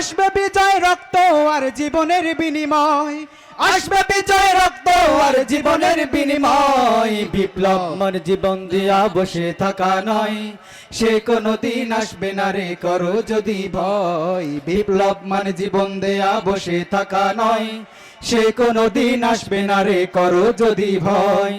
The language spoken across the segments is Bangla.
আসবে বিজয় রক্ত আর জীবনের বিনিময়। আসবে বিজয় রক্ত আর জীবনের বিনিময়। বিপ্লব মন জীবন দিয়া বসে থাকা নয়। সে কোনো দিন আসবে না রে, করো যদি ভয়। বিপ্লব মানে জীবন দেয়া বসে থাকা নয়। সে কোনো দিন আসবে না রে, করো যদি ভয়।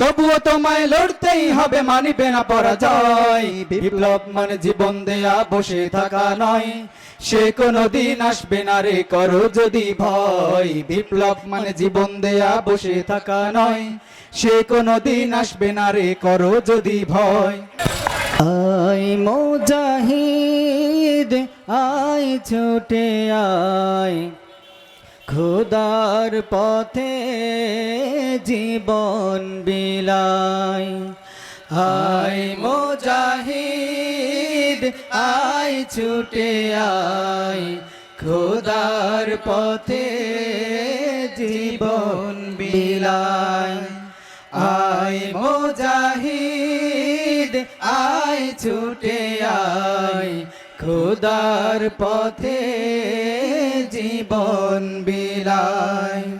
তবুও তোমায় লড়তেই হবে, মানিবে না পরাজয়। বিপ্লব মানে জীবন দেয়া, বসে থাকা নয়। সে কোনো দিন আসবে না রে, করো যদি ভয়। বিপ্লব মানে জীবন দেয়া, বসে থাকা নয়। সে কোনো দিন আসবে না রে, করো যদি ভয়। আই মোজাহিদ আই ছুটে আয়। খোদার পথে জীবন বিলাই। আই মোজাহিদ আই ছুটে আই খোদার পথে জীবন বিলাই। আই মোজাহিদ আই ছুটে আই খোদার পথে জীবন বিলাই।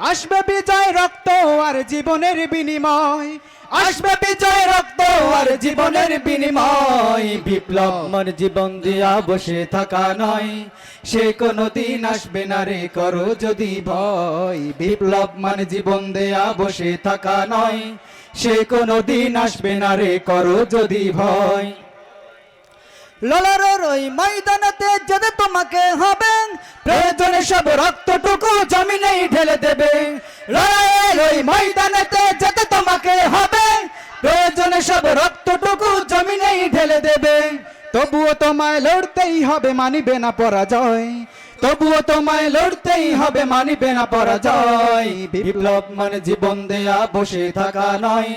আসবে বিজয় রক্ত আর জীবনের বিনিময়। আসবে বিজয় রক্ত আর জীবনের বিনিময়। বিপ্লব মন জীবন দিয়া বসে থাকা নয়। সে কোনো দিন আসবে না রে, করো যদি ভয়। বিপ্লব মানে জীবন দেয়া বসে থাকা নয়। সে কোনো দিন আসবে না রে, করো যদি ভয়। ললারোর ওই ময়দানেতে যেতে তোমাকে হবে, প্রয়োজনে সব রক্তটুকু জমিনেই ঢেলে দেবে। লড়াইয়ের ওই ময়দানেতে যেতে তোমাকে হবে, প্রয়োজনে সব রক্তটুকু জমিনেই ঢেলে দেবে। তবুও তোমায় লড়তেই হবে, মানিবে না পরাজয়। তবুও তোমায় লড়তেই হবে, মানিবে না পরাজয়। বিপ্লব মানে জীবন দেয়া, বসে থাকা নয়।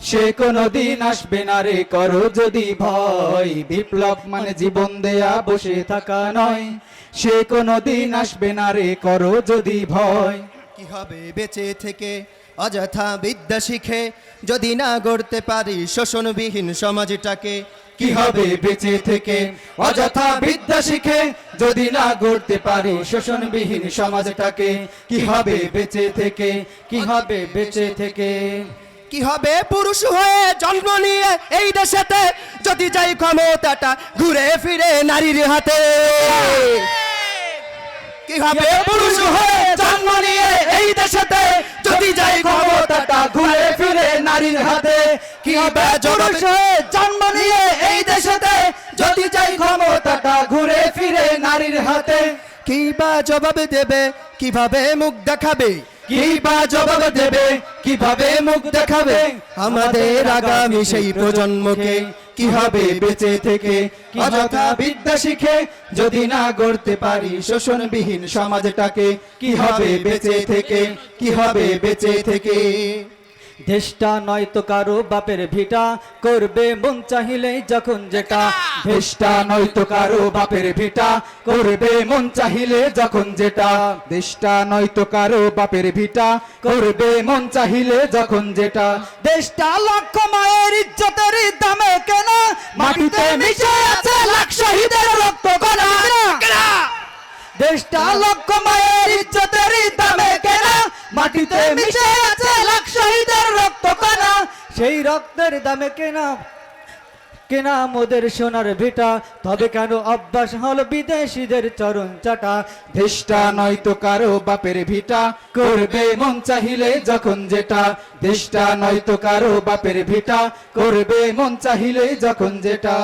সে কোনো দিন আসবে না রে, করো যদি ভয়। বিপ্লব মানে জীবন দেয়া, বসে থাকা নয়। সে কোনো দিন আসবে না রে, করো যদি ভয়। কি হবে বেঁচে থেকে? অযথা বিদ্যা শিখে, যদি না গড়তে পারি শোষণবিহীন সমাজটাকে, কি হবে বেঁচে থেকে? অযথা বিদ্যা শিখে, যদি না গড়তে পারি শোষণবিহীন সমাজটাকে, কি হবে বেঁচে থেকে? কি হবে বেঁচে থেকে? কি হবে পুরুষ হয়ে জন্ম নিয়ে এই দেশেতে? যদি যাই ক্ষমতাটা ঘুরে ফিরে নারীর হাতে। কি হবে পুরুষ হয়ে জন্ম নিয়ে এই দেশেতে যদি যাই ক্ষমতাটা ঘুরে ফিরে নারীর হাতে কি হবে পুরুষ হয়ে জন্ম নিয়ে এই দেশেতে যদি যাই ক্ষমতাটা ঘুরে ফিরে নারীর হাতে কি বা জবাব দেবে? কীভাবে মুখ দেখাবে? কি বা জবাব দেবে? কীভাবে মুখ দেখাবে? আমাদের আগামী সেই প্রজন্মকে কি বেঁচে থেকে অযথা বিদ্যা শিখে, যদি না গড়তে পারি শোষণবিহীন সমাজটাকে কি হবে বেঁচে থেকে কি হবে বেঁচে থেকে? দেশটা নয় তো কারও বাপের ভিটা। করবে মন চাহিলেই যখন যেটা। দেশটা নয় তো কারও বাপের ভিটা। করবে মন চাহিলে যখন যেটা। দেশটা নয় তো কারও বাপের ভিটা। করবে মন চাহিলে যখন যেটা। দেশটা লক্ষ মায়ের ইজ্জতের দামে কেনা। মাটিতে মিশে আছে লাখ শহীদের রক্ত কণা দেশটা লক্ষ মায়ের ইজ্জতের দামে কেনা। মাটিতে মিশে আছে লাখ শহীদের রক্ত কণা সেই রক্তের দামে কেনা কেনা মোদের সোনার ভিটা। তবে কেন অভ্যাস হল বিদেশিদের চরণ চাটা? দেশটা নয়তো কারও বাপের ভিটা। করবে মন চাহিলে যখন যেটা। দেশটা নয়তো কারও বাপের ভিটা। করবে মন চাহিলে যখন যেটা।